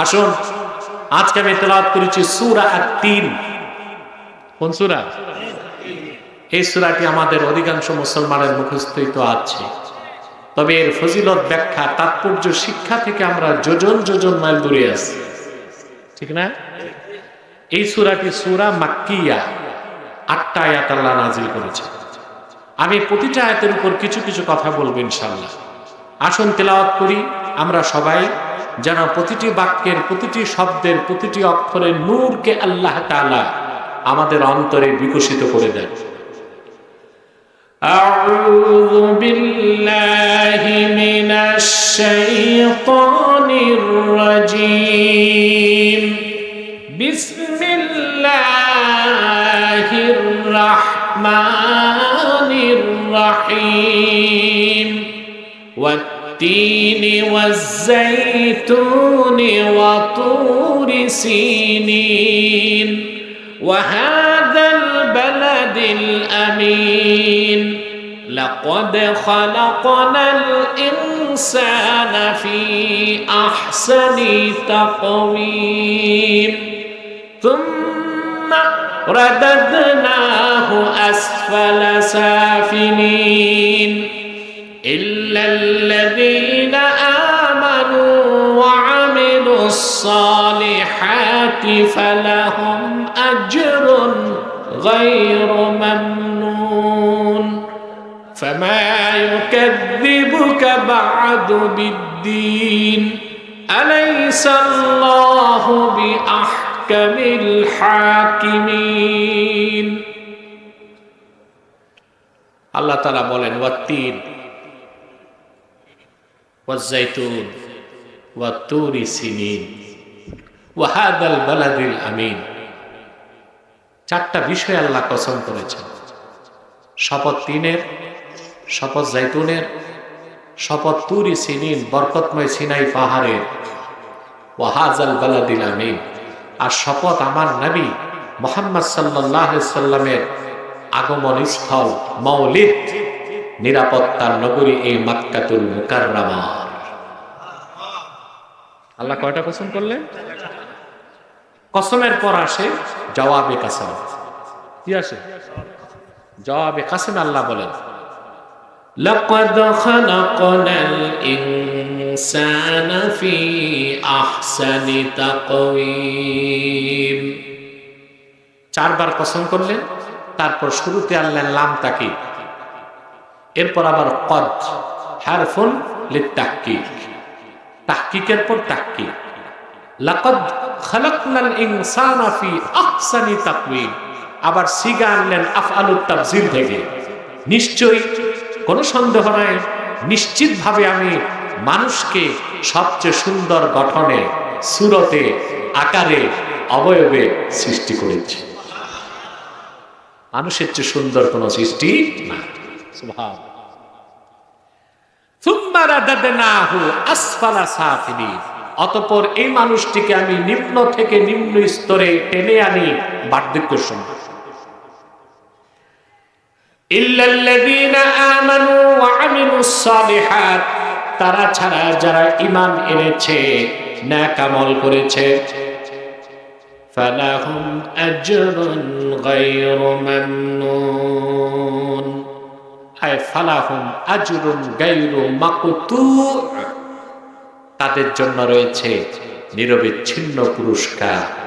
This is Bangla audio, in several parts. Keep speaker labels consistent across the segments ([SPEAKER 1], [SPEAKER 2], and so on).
[SPEAKER 1] আসুন, আজকে আমি তেলাওয়াত করেছি সুরা আর তিন কোন সুরা? এই সুরাটি আমাদের অধিকাংশ মুসলমানের মুখস্থই তো আছে। তবে এর ফজিলত ব্যাখ্যা, তাৎপর্য শিক্ষা থেকে আমরা যোজন যোজন মাইল দূরে আছি। ঠিক না? এই সুরাটি সুরা মাক্কিয়া। আটটা আয়াত আল্লাহ নাজিল করেছে আমি প্রতিটা আয়াতের উপর কিছু কিছু কথা বলব ইনশাল্লাহ আসুন তেলাওয়াত করি, আমরা সবাই যেন প্রতিটি বাক্যের প্রতিটি শব্দের প্রতিটি অক্ষরের নূরকে আল্লাহ তাআলা আমাদের অন্তরে বিকশিত করে দেন أعوذ بالله من الشيطان الرجيم بسم الله الرحمن الرحيم والتين والزيتون وطور سينين وهذا البلد الأمين. لقد خلقنا الإنسان في أحسن تقويم. ثم رددناه أسفل سافلين. إلا الذين آمنوا وعملوا الصالحات فلهم أجر غير ممنون فما يكذبك بعد بالدين أليس الله بأحكم الحاكمين আল্লাহ তালা বলেন ওয়াত্তিন ওয়াজ্জাইতুন ওয়াত্তুরি সিনিন ওয়াহাদাল বালাদিল আমিন। চারটা বিষয় আল্লাহ কসম করেছেন। শপথ তিনের, শপথ জাইতুনের শপথ তুরি সিনিন, বরকতময় সিনাই পাহাড়ের। ওয়াহাজাল বালাদিল আমিন। আর শপথ আমার নবী মোহাম্মদ সাল্লাহ সাল্লামের আগমন স্থল মৌলিদ। নিরাপত্তার নগরী এই মাক্কাতুল মুকাররামার আল্লাহ কয়টা কসম করলেন কসমের পর আসে জবাবে কাসম কি আসে জবাবে কাসম আল্লাহ বলেন لقد خلقنا الإنسان في أحسن تقويم চারবার কসম করলেন তারপর শুরুতে আল্লাহ লাম তাকি এরপর আবার কদ, হারফুন লিত্তাহকিক। তাহকিকের পর তাহকিক। লাকদ খালাকনাল ইনসানা ফি আহসানি তাকওয়িম। আবার সিগা আনলেন আফআলুত তাফজিল থেকে। নিশ্চয়ই কোনো সন্দেহ নাই, নিশ্চিতভাবে আমি মানুষকে সবচেয়ে সুন্দর গঠনে, সুরতে, আকারে, অবয়বে সৃষ্টি করেছি। মানুষের চেয়ে সুন্দর কোন সৃষ্টি না সাফিলিন। অতঃপর এই মানুষটিকে আমি নিম্ন থেকে নিম্ন স্তরে টেনে আনি বার্ধক্য সময়। তারা ছাড়া যারা ইমান এনেছে নেক আমল করেছে। ফালাহুম আজরুন গায়রু মামনুন। তাদের জন্য রয়েছে নিরবিচ্ছিন্ন পুরস্কার।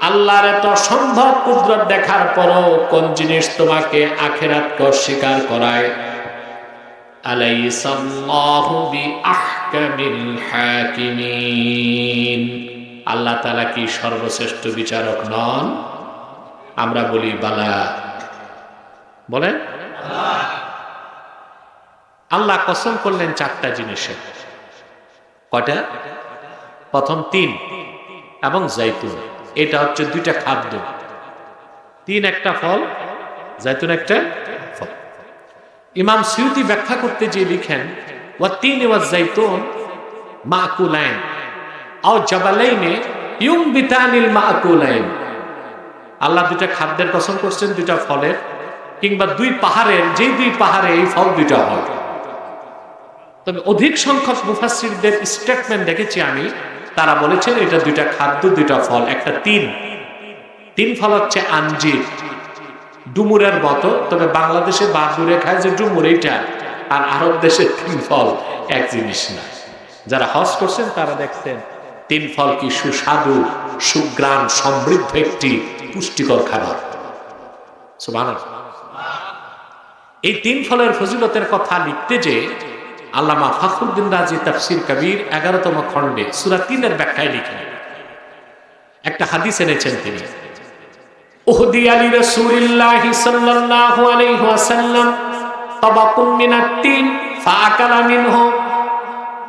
[SPEAKER 1] আল্লাহর এত সম্ভব কুদরত দেখার পরও কোন জিনিস তোমাকে আখেরাতকে অস্বীকার করায়? হাকিমিন। আল্লাহ তালা কি সর্বশ্রেষ্ঠ বিচারক নন? আমরা বলি, বালা। বলেন? আল্লাহ কসম করলেন চারটা জিনিসের কয়টা? প্রথম তিন এবং জাইতুন এটা হচ্ছে দুইটা খাদ্য। তিন একটা ফল জাইতুন একটা ফল। ইমাম সিউতি ব্যাখ্যা করতে যে লিখেন, ওয়া তিন ওয়া জাইতুন মাকুলাইন। আও জাবালাইনে ইউম বিতানিল মাকুলাইন। আল্লাহ দুইটা খাদ্যের কসম করছেন, দুইটা ফলের, কিংবা দুই পাহাড়ের, যেই দুই পাহাড়ে এই ফল দুইটা হয়। তবে অধিক সংখ্যক মুফাসিরদের স্টেটমেন্ট দেখেছি আমি, তারা বলেছেন এটা দুইটা খাদ্য, দুইটা ফল, একটা তিন। তিন ফল হচ্ছে আঞ্জির, ডুমুরের মতো, তবে বাংলাদেশে বাদুরে খায় যে ডুমুর এইটা, আর আরব দেশে তিন ফল, এক জিনিস না। যারা হজ করছেন, তারা দেখছেন তিন ফল কি সুস্বাদু সুগ্রাম সমৃদ্ধ একটি পুষ্টিকর খাবার? এই তিন ফলের ফজিলতের কথা লিখতে যে আল্লামা ফখরুদ্দিন রাজি তাফসির কবির এগারোতম খণ্ডে সুরা তিনের ব্যাখ্যায় লিখেন একটা হাদিস এনেছেন তিনি। উহদি আলী রাসূলিল্লাহ সাল্লাল্লাহু আলাইহি ওয়াসাল্লাম তাবাকুম মিনাত তিন মিনহু।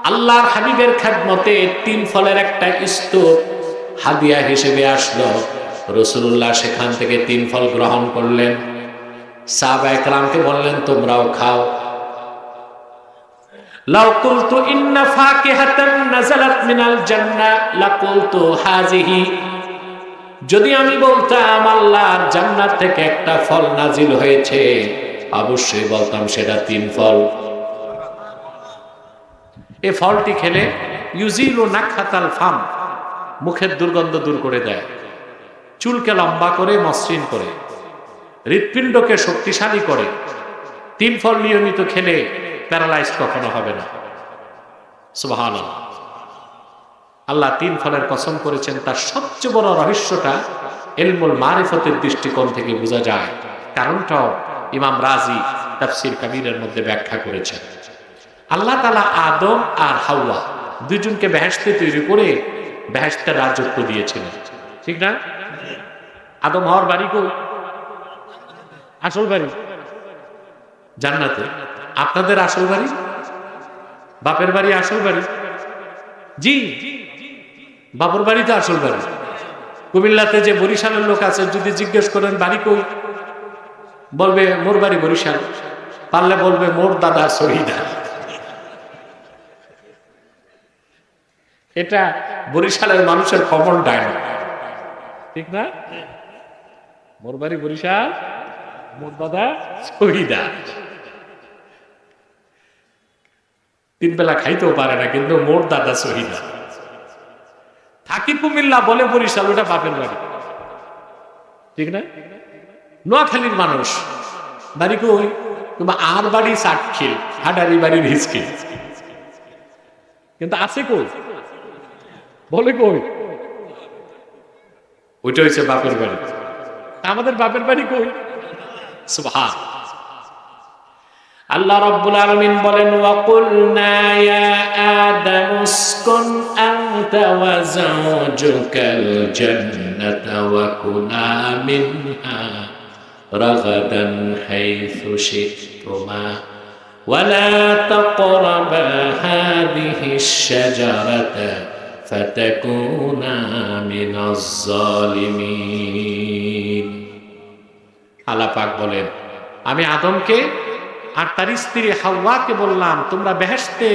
[SPEAKER 1] আল্লাহর হাবিবের খেদমতে তিন ফলের একটা স্তূপ হাদিয়া হিসেবে আসলো। রসুল্লাহ সেখান থেকে তিন ফল গ্রহণ করলেন। সাহাবা একরামকে বললেন, তোমরাও খাও। ইন্না ফাকিহাতান নাযালাত মিনাল জান্নাহ লাকুলতু হাযিহি। যদি আমি বলতাম আল্লাহর জান্নাত থেকে একটা ফল নাজিল হয়েছে, অবশ্যই বলতাম সেটা তিন ফল। এ ফলটি খেলে ইউজিল ও নাখাতাল ফাম, মুখের দুর্গন্ধ দূর করে দেয়। চুলকে লম্বা করে, মসৃণ করে। হৃৎপিণ্ডকে শক্তিশালী করে। তিন ফল নিয়মিত খেলে প্যারালাইজ কখনো হবে না। সুবহান আল্লাহ তিন ফলের কসম করেছেন, তার সবচেয়ে বড় রহস্যটা এলমুল মারিফতের দৃষ্টিকোণ থেকে বোঝা যায়। কারণটাও ইমাম রাজি তাফসির কাবিরের মধ্যে ব্যাখ্যা করেছেন। আল্লাহ তালা আদম আর হাওয়া দুজনকে বেহেস্তে তৈরি করে বেহেস্তের রাজত্ব দিয়েছিলেন। ঠিক না? আদম হওয়ার বাড়ি কই? আসল বাড়ি? জান্নাতে। আপনাদের আসল বাড়ি? বাপের বাড়ি আসল বাড়ি? জি। বাপর বাড়িতে আসল বাড়ি। কুমিল্লাতে যে বরিশালের লোক আছে, যদি জিজ্ঞেস করেন, বাড়ি কই? বলবে, মোর বাড়ি বরিশাল। পারলে বলবে, মোর দাদা শহীদা এটা বরিশালের মানুষের কমন ডায়লগ ঠিক না? মোর বাড়ি বরিশাল, মোর দাদা শহীদা তিন বেলা খাইতেও পারে না, কিন্তু মোর দাদা শহীদা থাকি কুমিল্লা বলে বরিশাল, ওটা বাপের বাড়ি। ঠিক না? নোয়াখালীর মানুষ। বাড়ি কই? কিংবা আর বাড়ি সাতখিল হাডারি বাড়ির হিসকিল কিন্তু আছে কই? বলে কই ওইটা হচ্ছে বাপের বাড়ি আমাদের বাপের বাড়ি কই সুবহান আল্লাহ রাব্বুল আলামিন বলেন ওয়া কুলনা ইয়া আদাম উসকুন আনতা ওয়া যাওজুকাল জান্নাতা ওয়া কুলা মিনহা রাগাদান হাইথু শি'তুমা ولا تقربا هذه الشجرة فتكونا من الظالمين আল্লাহ পাক বলেন আমি আদমকে আর তার স্ত্রী হাওয়াকে বললাম তোমরা বেহেশতে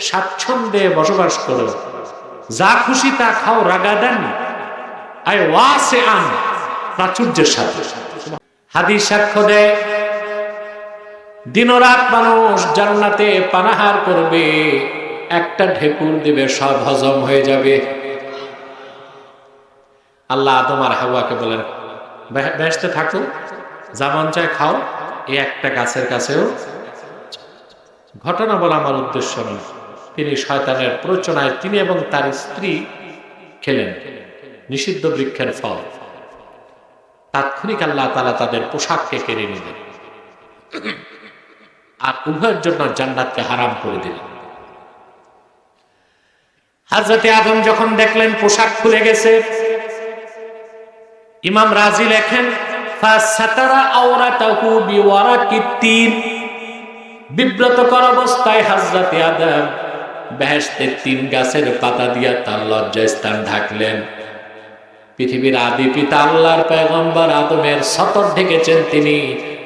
[SPEAKER 1] স্বাচ্ছন্দ্যে বসবাস করো যা খুশি তা খাও রাগাদান আয় ওয়াসে আন প্রাচুর্যের সাথে হাদিস সাক্ষ্য দেয় দিনরাত মানুষ জান্নাতে পানাহার করবে একটা ঢেকুর দিবে, সব হজম হয়ে যাবে। আল্লাহ আর হাওয়াকে বলেন বেহেশতে থাকো যা মন চায় খাও এই একটা গাছের কাছেও। ঘটনা বলা আমার উদ্দেশ্য নয়। তিনি শয়তানের প্রচনায় তিনি এবং তার স্ত্রী খেলেন, নিষিদ্ধ বৃক্ষের ফল। তাৎক্ষণিক আল্লাহ তালা তাদের পোশাককে কেড়ে নিলেন। আর উভয়ের জন্য জান্নাতকে হারাম করে দিলেন। হাজরতে আদম যখন দেখলেন পোশাক খুলে গেছে, ইমাম রাজি লেখেন বিব্রতকর অবস্থায় হযরত আদম বেহেশতের তিন গাছের পাতা দিয়া তার লজ্জাস্থান ঢাকলেন। পৃথিবীর আদি পিতা আল্লাহর পয়গম্বর আদমের সতর ঢেকেছেন তিনি।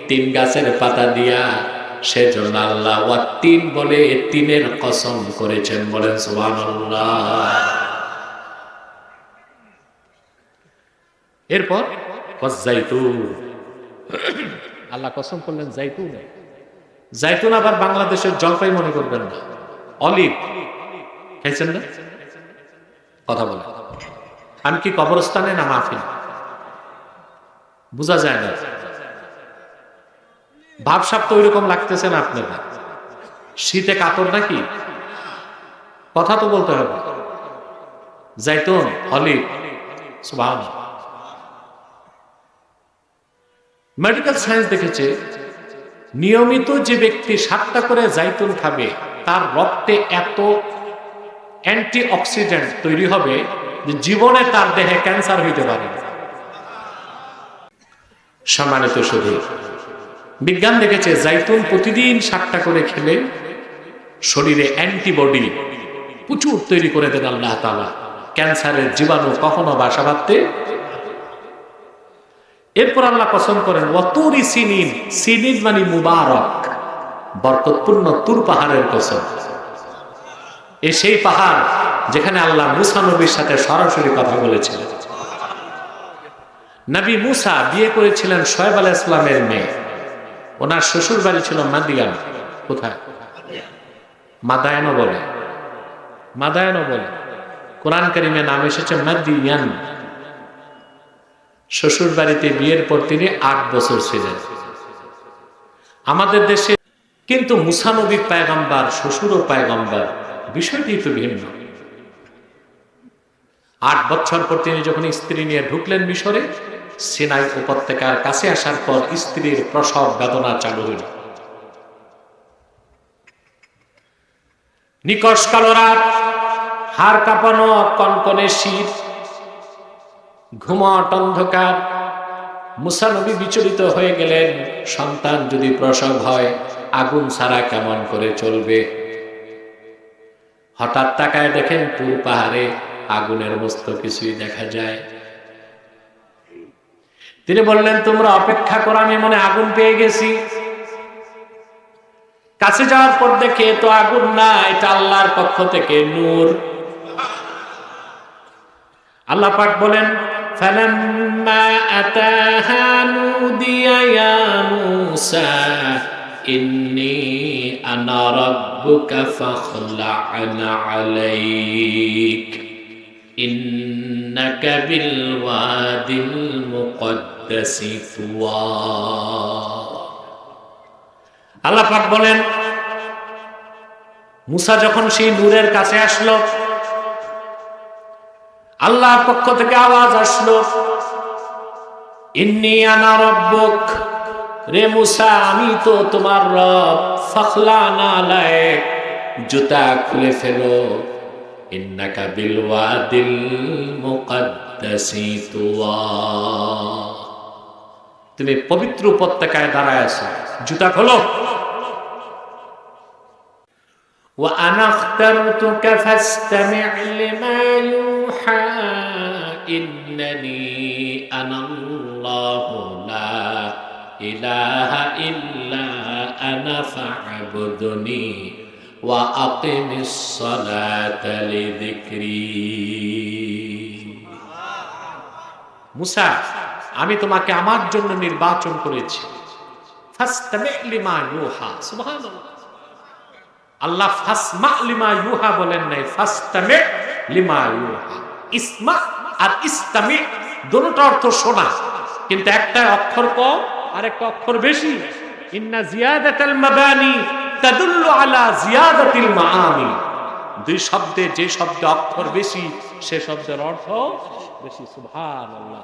[SPEAKER 1] তিন গাছের পাতা দিয়া সেজন্য আল্লাহ তিন বলে তিনের কসম করেছেন, বলেন সুবহানাল্লাহ। এরপর আল্লাহ কসম করলেন, জাইতুন। জাইতুন আবার বাংলাদেশের জলপাই মনে করবেন না। অলিভ। খাইছেন না? কথা বলে আমি কি কবরস্থানে না মাহফিল? বোঝা যায় না। ভাবসাব তো ওইরকম লাগতেছে না আপনাদের শীতে কাতর নাকি? কথা তো বলতে হবে। অলিভ সুবহান মেডিকেল সায়েন্স দেখেছে, নিয়মিত যে ব্যক্তি সাতটা করে জাইতুন খাবে, তার রক্তে এত অ্যান্টি অক্সিডেন্ট তৈরি হবে যে জীবনে তার দেহে ক্যান্সার হইতে পারে। সম্মানিত শুধু বিজ্ঞান দেখেছে জাইতুন প্রতিদিন সাতটা করে খেলে শরীরে অ্যান্টিবডি প্রচুর তৈরি করে দেন আল্লাহ তালা ক্যান্সারের জীবাণু কখনো বাসা বাঁধতে এরপর আল্লাহ পছন্দ করেন অতুরি সিনিন সিনিন মানে মুবারক, বরকতপূর্ণ তুর পাহাড়ের কসম। এ সেই পাহাড় যেখানে আল্লাহ মুসা নবীর সাথে সরাসরি কথা বলেছিলেন। নবী মুসা বিয়ে করেছিলেন শোয়েব আলাহ ইসলামের মেয়ে। ওনার শ্বশুর বাড়ি ছিল মাদিয়ান কোথায়? মাদায়ানো বলে। মাদায়ানো বলে। কোরআন কারিমে নাম এসেছে মাদিয়ান। শ্বশুর বাড়িতে বিয়ের পর তিনি আট বছর ছিলেন। আমাদের দেশে কিন্তু মুসানবী পায়গাম্বার শ্বশুরও পায়গাম্বার বিষয়টি তো ভিন্ন। আট বছর পর তিনি যখন স্ত্রী নিয়ে ঢুকলেন মিশরে সিনাই উপত্যকার কাছে আসার পর স্ত্রীর প্রসব বেদনা চালু হইল। নিকশ কালো রাত, হাড় কাঁপানো কনকনে শীত, ঘুমট অন্ধকার, মুসানবী বিচলিত হয়ে গেলেন, সন্তান যদি প্রসব হয়, আগুন ছাড়া কেমন করে চলবে? হঠাৎ তাকায় দেখেন পুর পাহাড়ে আগুনের মস্ত কিছুই দেখা যায়। তিনি বললেন তোমরা অপেক্ষা করো আমি মনে আগুন পেয়ে গেছি কাছে যাওয়ার পর দেখে তো আগুন না এটা আল্লাহর পক্ষ থেকে নূর আল্লাহ পাক বলেন فلما أتاها نودي يا موسى إني أنا ربك فاخلع عليك إنك بالواد المقدس طوى আল্লাহ পাক বলেন, মুসা যখন সেই নূরের কাছে আসলো, আল্লাহর পক্ষ থেকে আওয়াজ আসলো, ইন্নি আনা রব্বুক, রে মুসা, আমি তো তোমার রব ফখলা না লায়ক জুতা খুলে ফেলো, ইন্নাকা বিল ওয়াদিল মুকদ্দাসি তুয়া তুমি পবিত্র উপত্যকায় দাঁড়ায় আছো জুতা খোলো وأنا اخترتك فاستمع لما يوحى إنني أنا الله لا إله إلا أنا فاعبدني وأقم الصلاة لذكري মুসা আমি তোমাকে আমার জন্য নির্বাচন করেছি। আল্লাহ লিমা ইউহা বলেন নাই লিমা ইউহা। ইসমা আর ইস্তামি দুটো অর্থ শোনা, কিন্তু একটা অক্ষর কম আর একটা অক্ষর বেশি। ইন্না জিয়াদাতাল মাবানি তাদুল্লু আলা জিয়াদাতিল মাআনি দুই শব্দে যে শব্দে অক্ষর বেশি, সে শব্দের অর্থ বেশি, সুবহানাল্লাহ।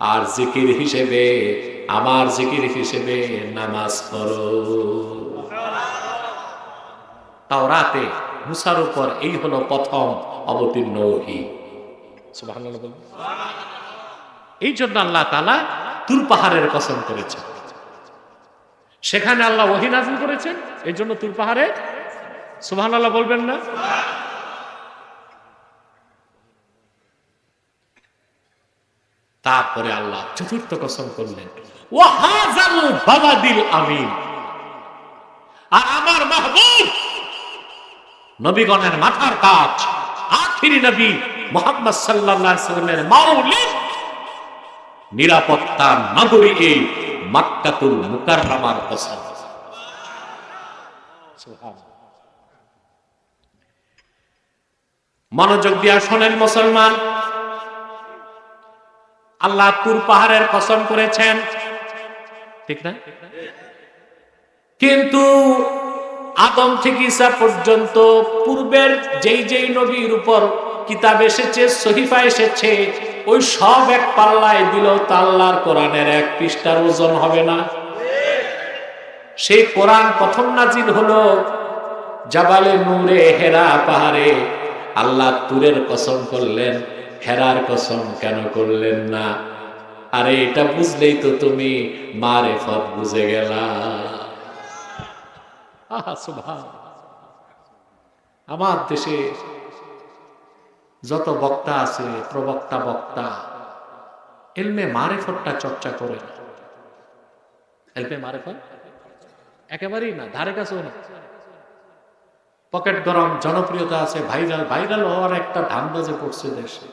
[SPEAKER 1] আর জিকির হিসেবে, আমার জিকির হিসেবে নামাজ পড়ো। তাওরাতে মুসার উপর এই হলো প্রথম অবতীর্ণ ওহি। এই জন্য আল্লাহ তালা তুর পাহাড়ের কসম করেছেন। সেখানে আল্লাহ ওহি নাজিল করেছেন এই জন্য তুর পাহাড়ে সুবহানাল্লাহ বলবেন না? তারপরে আল্লাহ চতুর্থ কসম করলেন আর আমার মাথার নিরাপত্তা নগরী এই মাক্কাতুল মনোযোগ দিয়া শোনেন মুসলমান আল্লাহ তুর পাহাড়ের কসম করেছেন। ঠিক না? কিন্তু আদম থেকে ঈসা পর্যন্ত পূর্বের যেই যেই নবীর উপর কিতাব এসেছে, সহিফা এসেছে, ওই সব এক পাল্লায় দিল তাল্লার কোরআনের এক পৃষ্ঠার ওজন হবে না। সেই কোরআন প্রথম নাজিল হলো জাবালে নূরে হেরা পাহাড়ে। আল্লাহ তুরের কসম করলেন হেরার কসম কেন করলেন না? আরে এটা বুঝলেই তো তুমি মারে ফত বুঝে গেলা। আমার দেশে যত বক্তা আছে, প্রবক্তা, বক্তা, এলমে মারেফতটা চর্চা করে না। এলমে মারেফত? একেবারেই না, ধারে কাছেও না। পকেট গরম, জনপ্রিয়তা আছে, ভাইরাল ভাইরাল হওয়ার একটা ধান্দাজে পড়ছে দেশে।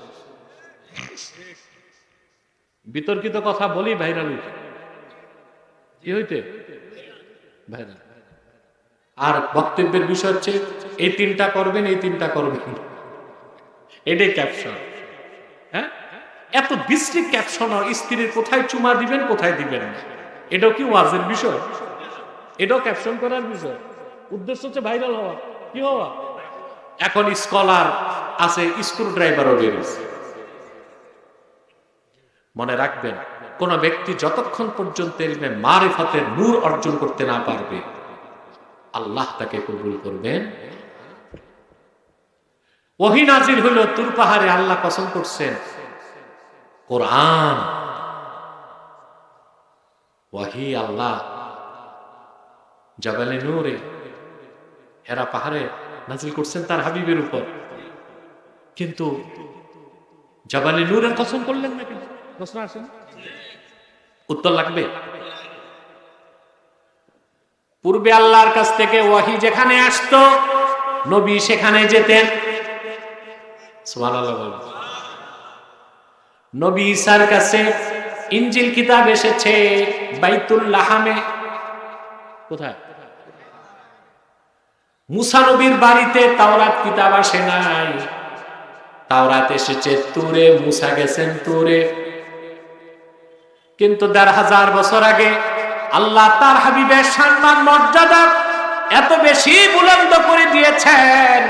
[SPEAKER 1] বিতর্কিত কথা বলি ভাইরাল হইতে। কি হইতে? ভাইরাল। আর বক্তব্যের বিষয় হচ্ছে, এই তিনটা করবেন, এই তিনটা করবেন এটাই ক্যাপশন হ্যাঁ? এত বিশ্রী ক্যাপশন স্ত্রীর কোথায় চুমা দিবেন, কোথায় দিবেন এটাও কি ওয়াজের বিষয়? এটাও ক্যাপশন করার বিষয়। উদ্দেশ্য হচ্ছে ভাইরাল হওয়া। কি হওয়া? এখন স্কলার আছে স্ক্রু ড্রাইভারও বেরিয়েছে মনে রাখবেন, কোন ব্যক্তি যতক্ষণ পর্যন্ত এলমে নূর অর্জন করতে না পারবে, আল্লাহ তাকে কবুল করবেন। ওহি হইল তুর পাহাড়ে আল্লাহ কসম করছেন, কোরআন। ওয়াহি আল্লাহ, জাবালে নূরে, হেরা পাহাড়ে নাজিল করছেন তার হাবিবের উপর। কিন্তু জাবালে নূরের কসম করলেন না কেন? প্রশ্ন আসেন। উত্তর লাগবে? পূর্বে আল্লাহর কাছ থেকে ওয়াহি যেখানে আসতো, নবী সেখানে যেতেন। নবী কাছে ইঞ্জিল কিতাব এসেছে বাইতুল লাহামে কোথায়? মুসা নবীর বাড়িতে তাওরাত কিতাব আসে নাই। তাওরাত এসেছে তুরে, মুসা গেছেন তুরে। কিন্তু দেড় হাজার বছর আগে আল্লাহ তার হাবিবের সম্মান, মর্যাদা এত বেশি বুলন্দ করে দিয়েছেন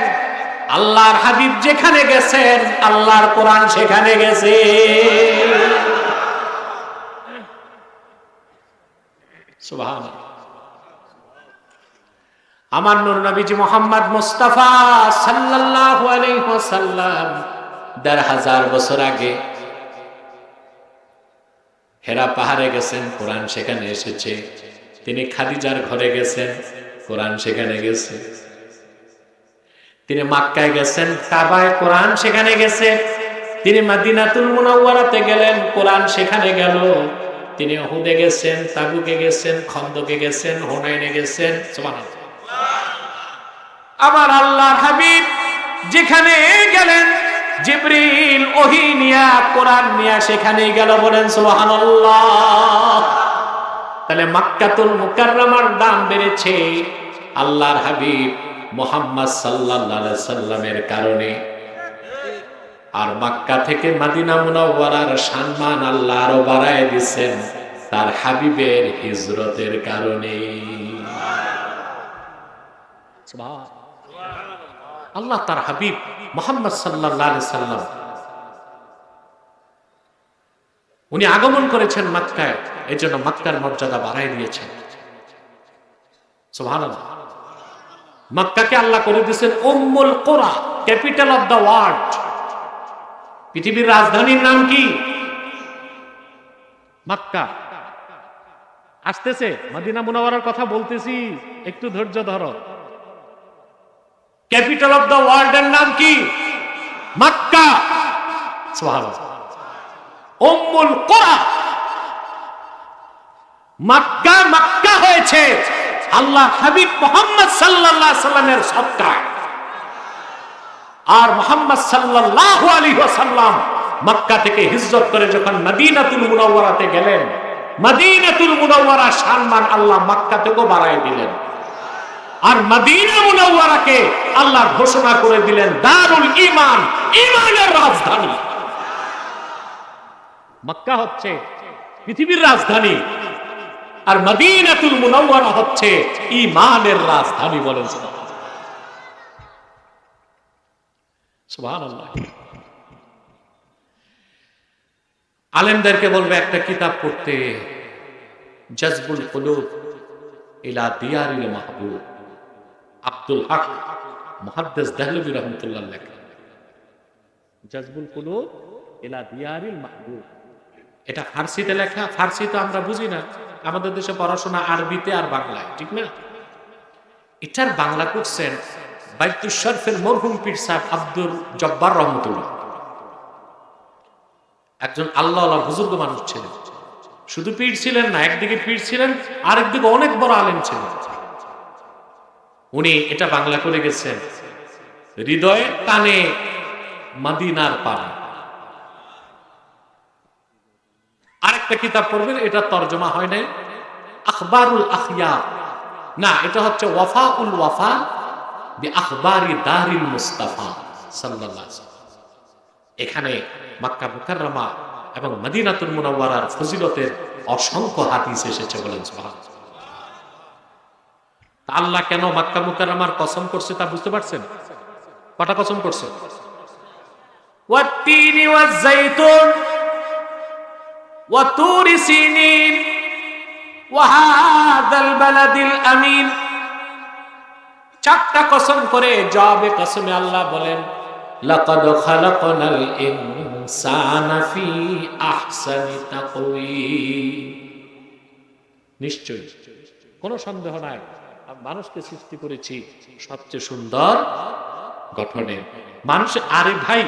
[SPEAKER 1] আল্লাহর হাবিব যেখানে গেছেন, আল্লাহর কোরআন সেখানে গেছে। আমার নূর নবীজি মোহাম্মদ মুস্তাফা সাল্লাল্লাহু আলাইহি দেড় হাজার বছর আগে হেরা পাহাড়ে গেছেন, কোরআন সেখানে এসেছে। তিনি খাদিজার ঘরে গেছেন, কোরআন সেখানে গেছে। তিনি মাক্কায় গেছেন, কাবায় কোরআন সেখানে গেছে। তিনি মাদিনাতুল মুনাওয়ারাতে গেলেন, কোরআন সেখানে গেল। তিনি অহুদে গেছেন, তাবুকে গেছেন, খন্দকে গেছেন, হোনাইনে গেছেন। আমার আল্লাহর হাবিব যেখানে গেলেন জিব্রিল ওহি নিয়া, কোরআন নিয়া সেখানে গেল বলেন, সুবহানাল্লাহ। তাহলে মাক্কাতুল মুকাররমার দাম বেড়েছে আল্লাহর হাবিব মোহাম্মদ আলাইহি সাল্লামের কারণে। আর মাক্কা থেকে মাদিনা মুনাওয়ারার সম্মান আল্লাহ আরও বাড়ায় দিচ্ছেন তার হাবিবের হিজরতের কারণে। আল্লাহ তার হাবিব মোহাম্মদ সাল্লাহ সাল্লাম। উনি আগমন করেছেন মাক্কায় এই জন্য মাক্কার মর্যাদা বাড়াই দিয়েছেন। আল্লাহ করে দিয়েছেন Ummul Qura, capital of the world. পৃথিবীর রাজধানীর নাম কি? মক্কা। আসতেছে, মদিনা মুনাওয়ারার কথা বলতেছি, একটু ধৈর্য ধরো। ক্যাপিটাল অফ দ্য ওয়ার্ল্ড এর নাম কি? মক্কা। উম্মুল কোরা মাক্কা মাক্কা হয়েছে আল্লাহ হাবিব মোহাম্মদ সাল্লাল্লাহু সাল্লামের সদকায় আর মোহাম্মদ সাল্লাল্লাহু আলাইহি ওয়াসাল্লাম মক্কা থেকে হিজরত করে যখন মদিনাতুল মুনাওয়ারাতে গেলেন, মদিনাতুল মুনাওয়ারা সম্মান আল্লাহ মক্কা থেকেও বাড়াই দিলেন। আর মদিনা মুনাওয়ারাকে আল্লাহ ঘোষণা করে দিলেন, দারুল ঈমান, ঈমানের রাজধানী। মক্কা হচ্ছে পৃথিবীর রাজধানী আর মদিনাতুল মুনাওয়ারা হচ্ছে ঈমানের রাজধানী বলেন সুবহানাল্লাহ। আলেমদেরকে বলবে, একটা কিতাব পড়তে, জজবুল কুলুব ইলা দিয়ারিল মাহবুব। আব্দুল হক মুহাদ্দিস রহমতুল্লাহ লেখা। জজবুল কুলুব ইলা দিয়ারিল মাহবুব এটা ফার্সিতে লেখা ফার্সি তো আমরা বুঝি না। আমাদের দেশে পড়াশোনা আরবিতে আর বাংলায় ঠিক না? এটার বাংলা করছেন বাইতুল শরফের মরহুম পীর সাহেব আব্দুল জব্বার রহমতুল্লাহ। একজন আল্লাহ আল্লাহ বুজুর্গ মানুষ ছিলেন। শুধু পীর ছিলেন না একদিকে পীর ছিলেন আরেকদিকে অনেক বড় আলেম ছিলেন। উনি এটা বাংলা করে গেছেন, হৃদয়ে টানে মাদিনার পানে আরেকটা কিতাব পড়বেন, এটা তর্জমা হয় নাই আখবারুল আখিয়া না, এটা হচ্ছে ওয়াফা উল ওয়াফা আখবারি দারিল মুস্তাফা ওয়াসাল্লাম। এখানে মাক্কা মুকাররমা এবং মদিনাতুল মুনাওয়ারার ফজিলতের অসংখ্য হাদিস এসেছে বলেন সুবহানাল্লাহ। আল্লাহ কেন মাক্কা মুকারামার কসম করছে তা বুঝতে পারছেন? কটা কসম করছে? চারটা কসম করে কসমে আল্লাহ বলেন খালাকনাল ইনসানা ফি আহসানি নিশ্চয় কোনো সন্দেহ নাই। মানুষকে সৃষ্টি করেছি সবচেয়ে সুন্দর গঠনে। মানুষ আরে ভাই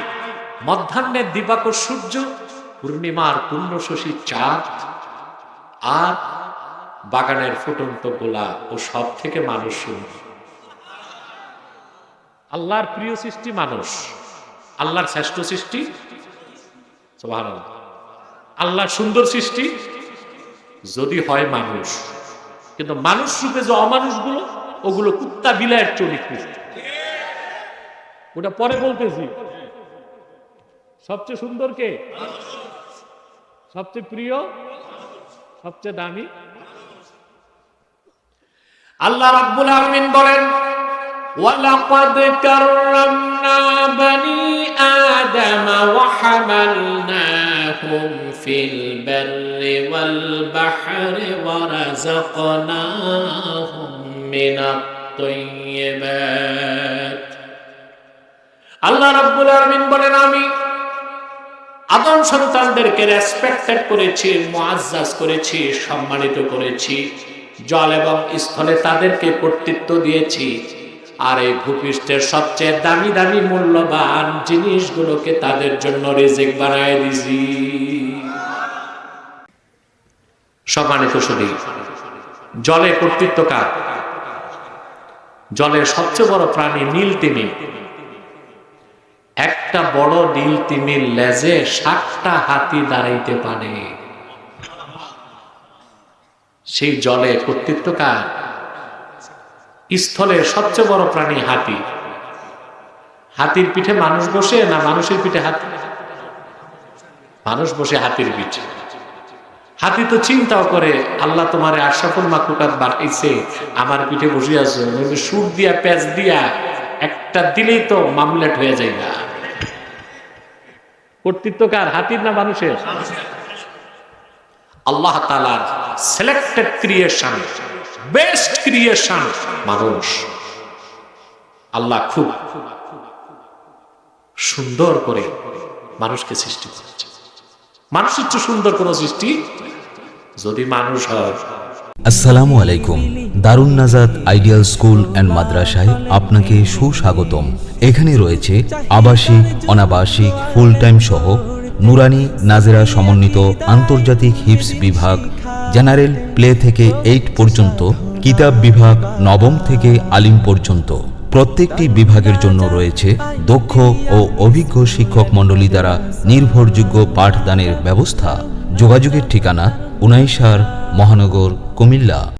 [SPEAKER 1] মধ্যাহ্নের দিবাকর সূর্য, পূর্ণিমার পূর্ণ শশী চাঁদ, আর বাগানের ফুটন্ত গোলা ও সব থেকে মানুষ আল্লাহর প্রিয় সৃষ্টি মানুষ, আল্লাহর শ্রেষ্ঠ সৃষ্টি। আল্লাহর সুন্দর সৃষ্টি, যদি হয় মানুষ। কিন্তু মানুষ রূপে যে অমানুষগুলো, ওগুলো কুত্তা বিলায়ের চরিত্র। ওটা পরে বলতেছি। সবচেয়ে সুন্দর কে? সবচেয়ে প্রিয়? সবচেয়ে দামি? আল্লাহ রাব্বুল আলামিন বলেন, ওয়ালাকাদ কাররামনা বানি আদম ওয়া হামালনা وحملناهم في البر والبحر ورزقناهم من الطيبات আল্লাহ রাব্বুল আলামিন বলেন আমি আদম সন্তানদেরকে রেসপেক্টেড করেছি মুআজ্জাজ করেছি সম্মানিত করেছি জল এবং স্থলে তাদেরকে কর্তৃত্ব দিয়েছি আর এই ভূপৃষ্ঠের সবচেয়ে দামি দামি মূল্যবান জিনিসগুলোকে তাদের জন্য রিজিক বানায় দিছি। সম্মানিত শুধু জলে কর্তৃত্ব কার? জলের সবচেয়ে বড় প্রাণী নীল তিমি। একটা বড় নীল তিমির লেজে ষাটটা হাতি দাঁড়াইতে পারে। সেই জলে কর্তৃত্ব কার? স্থলের সবচেয়ে বড় প্রাণী হাতি। হাতির পিঠে মানুষ বসে না মানুষের পিঠে হাতি? মানুষ বসে হাতির পিঠে। হাতি তো চিন্তাও করে, আল্লাহ তোমার আশরাফুল মাকুকাত বাড়াইছে আমার পিঠে বসে আছো। সুর দিয়া, প্যাচ দিয়া, একটা দিলেই তো মামলেট হয়ে যায় না। কর্তৃত্ব কার? হাতির না মানুষের? আল্লাহ তালার সিলেক্টেড ক্রিয়েশন বেস্ট ক্রিয়েশন মানুষ। আল্লাহ খুব সুন্দর করে মানুষকে সৃষ্টি করেছে। মানুষের চেয়ে সুন্দর, কোন সৃষ্টি যদি মানুষ হয়।
[SPEAKER 2] আসসালামু আলাইকুম। দারুণ নাজাদ আইডিয়াল স্কুল অ্যান্ড মাদ্রাসায় আপনাকে সুস্বাগতম। এখানে রয়েছে আবাসিক, অনাবাসিক ফুল টাইম সহ নুরানি নাজেরা সমন্বিত আন্তর্জাতিক হিপস বিভাগ, জেনারেল প্লে থেকে এইট পর্যন্ত, কিতাব বিভাগ নবম থেকে আলিম পর্যন্ত। প্রত্যেকটি বিভাগের জন্য রয়েছে দক্ষ ও অভিজ্ঞ শিক্ষক মণ্ডলী দ্বারা নির্ভরযোগ্য পাঠদানের ব্যবস্থা। যোগাযোগের ঠিকানা উনাইশার মহানগর কুমিল্লা।